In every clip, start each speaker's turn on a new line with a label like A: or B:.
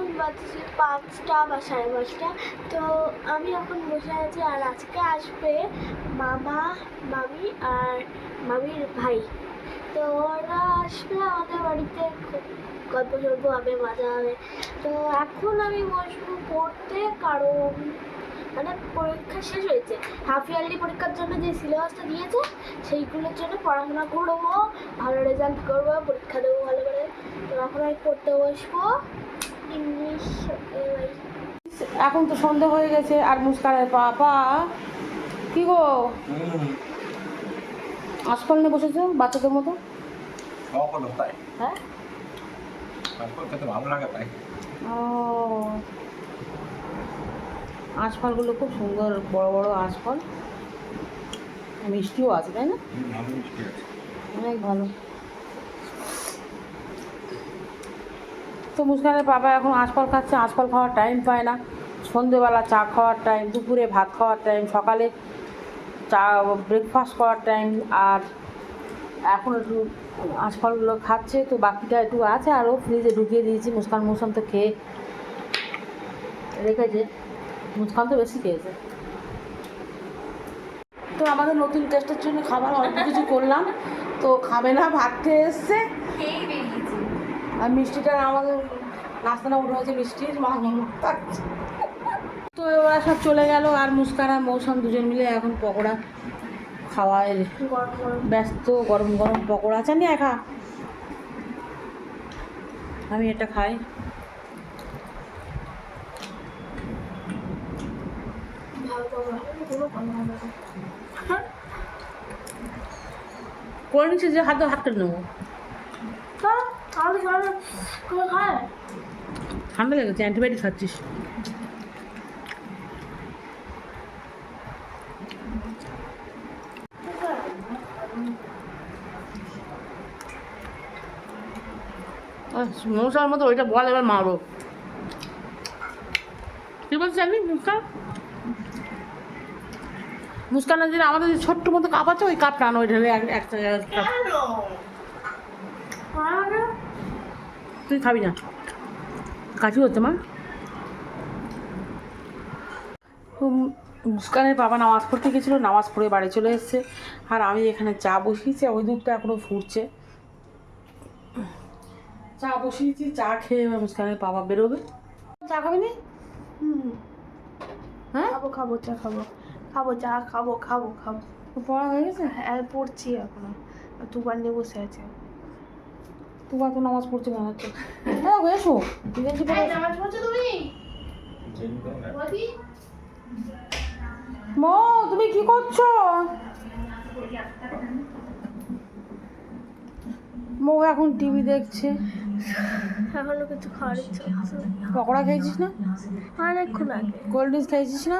A: এখন বাজছে পাঁচটা বা সাড়ে পাঁচটা। তো আমি এখন বসে আছি আর আজকে আসবে মামা, মামি আর মামির ভাই। তো ওরা আসবে আমাদের বাড়িতে, খুব গল্প সল্প হবে, মজা হবে। তো এখন আমি বসবো পড়তে কারণ মানে পরীক্ষা শেষ হয়েছে। হাফ ইয়ারলি পরীক্ষার জন্য যে সিলেবাসটা দিয়েছে, সেইগুলোর জন্য পড়াশোনা করব, ভালো রেজাল্ট করব, পরীক্ষা দেবো ভালো করে। তো এখন আমি পড়তে বসবো। ইংলিশ
B: এখন তো সন্ধে হয়ে গেছে আর মুস্কানের পাপা। কি গো? আশফল নিয়ে বসেছো বাচ্চাদের মতো? হ্যাঁ?
C: ভালো লাগে তাই।
B: ও। আঁশফলগুলো খুব সুন্দর বড় বড় আঁশফল মিষ্টিও আছে তাই না? অনেক ভালো। মুস্কানের বাবা এখন আঁশফল খাচ্ছে, আঁশফল খাওয়ার টাইম পায় না। সন্ধেবেলা চা খাওয়ার টাইম দুপুরে ভাত খাওয়ার টাইম সকালে চা ব্রেকফাস্ট করার টাইম আর এখন একটু আঁশফলগুলো খাচ্ছে, তো বাকিটা একটু আছে আরও ফ্রিজে ঢুকিয়ে দিয়েছি, মুসকান মুসান তো খেয়ে রেখেছে। মুস্কান তো বেশি খেয়েছে। তো আমাদের নতুন টেস্টের জন্য খাবার অল্প কিছু করলাম, তো খাবে না, ভাত খেয়ে এসছে। আর মিষ্টিটা আমাদের নাস্তাটা উঠে হয়েছে মিষ্টির, মা তো ওরা সব চলে গেল, আর মুস্কান আর মৌসুম দুজন মিলে এখন পকোড়া
A: গরম
B: ব্যস্ত, গরম গরম পকোড়া চানি একা আমি এটা খাই।
A: ভালো করব কোনো কথা হবে না
B: করে নিচ্ছি যে হাত হাত কেটে নেব
A: তা তাহলে খাবে করে খায়
B: ঠান্ডা লেগেছে অ্যান্টিবায়োটিক খাচ্ছিস। মশার মতো ওইটা বল এবার মারো। কি বলছি জানি মুস্কান? মুস্কানের যে আমাদের যে ছোট্ট মতো কাপ আছে ওই কাপটা আনো ওই ঢেলে এক- একটা কাপ। তুই খাবি না। কাজু হচ্ছে মা। মুস্কানের বাবা নামাজ পড়তে গেছিল নামাজ পড়ে বাড়ি চলে এসেছে। আর আমি এখানে চা বসিয়েছি ওই দুধটা এখনও ফুটছে। চা বসিয়েছি চা খেয়ে এবার মুস্কানের বাবা বেরোবে। চা খাবি নি? হ্যাঁ?
A: খাব খাব চা খাব। খাব চা খাব খাব খাব।
B: পড়া হয়ে গেছে?
A: হ্যাঁ পড়ছি এখনও। দুবার নিয়ে বসে আছে।
B: তোমার তো নামাজ পড়ছে মনে হচ্ছে। হ্যাঁ এসো। গেঞ্জি পরে এসো।
A: নামাজ পড়ছো তুমি?
B: মো তুমি কি করছ? মো এখন টিভি দেখছে।
A: এখনও কিছু খাওয়ার ইচ্ছা
B: পকোড়া খেয়েছিস না?
A: অনেকক্ষণ আগে।
B: কোল্ড ড্রিঙ্কস খেয়েছিস না?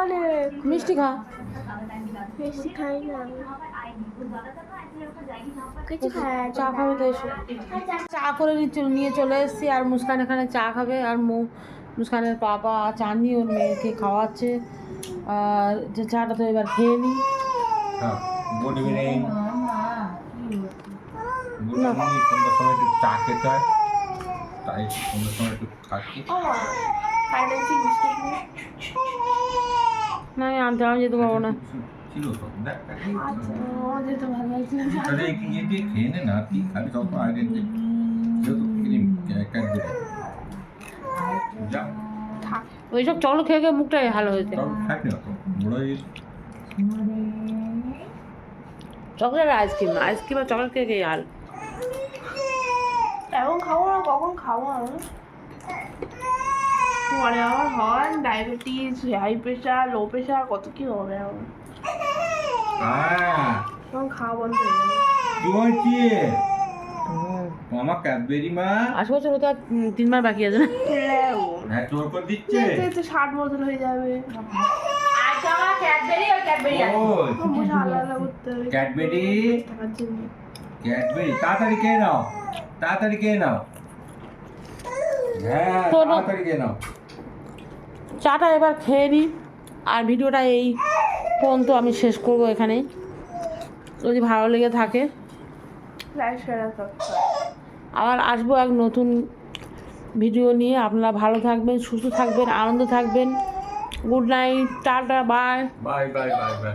A: অনেক।
B: মিষ্টি খা।
A: বেশি খাই না।
B: চা খাবে তো এসো চা করে নিয়ে চলে- নিয়ে চলে এসেছি আর মুস্কান এখানে চা খাবে আর মৌ মুস্কানের পাপা চা নিয়ে ওর মেয়েকে খাওয়াচ্ছে। আর যে চাটা তো এবার খেয়ে নিই
C: গুড ইভিনিং গুড ইভিনিং সন্ধ্যার সময় একটু চা খেতে হয় তাই সন্ধ্যার সময় একটু খাচ্ছি
A: ও মা, ফাইন্যান্সিং মিস্টেক নেই।
B: না আমি আনতে আমি যেতে পারব না।
C: ছিল তো। দেখ
A: আচ্ছা, তো ভালো না।
C: কি খেয়ে নে না সব যা।
B: ওইসব চলো খেয়ে খেয়ে মুখটাই ভালো হয়েছে
C: না হয়ে।
B: চকলেট আর আইসক্রিম আইসক্রিম আর চকলেট খেয়ে খেয়ে হাল।
A: এখন খাব না কখন খাব আমি? পরে আমার হয় diabetes high pressure low pressure কত কি হবে আমার।
C: হ্যাঁ
A: তখন খাওয়া বন্ধ হয়ে যাবে।
C: কি হয়েছে? মামা ক্যাডবেরি মা?
B: আশি বছর হতে তিন মাস বাকি আছে না।
C: হ্যাঁ তোর করে দিচ্ছে।
A: এতে এতে ষাট বছর হয়ে যাবে।
C: ক্যাডবেরি ক্যাডবেরি তাড়াতাড়ি খেয়ে নাও। তাড়াতাড়ি খেয়ে নাও। হ্যাঁ তাড়াতাড়ি খেয়ে নাও।
B: চাটা এবার খেয়ে নিই। আর ভিডিওটা এই পর্যন্ত আমি শেষ করব এখানে যদি ভালো লেগে থাকে। আবার আসব এক নতুন ভিডিও নিয়ে। আপনারা ভালো থাকবেন সুস্থ থাকবেন আনন্দ থাকবেন। Good night tata bye
C: bye bye bye bye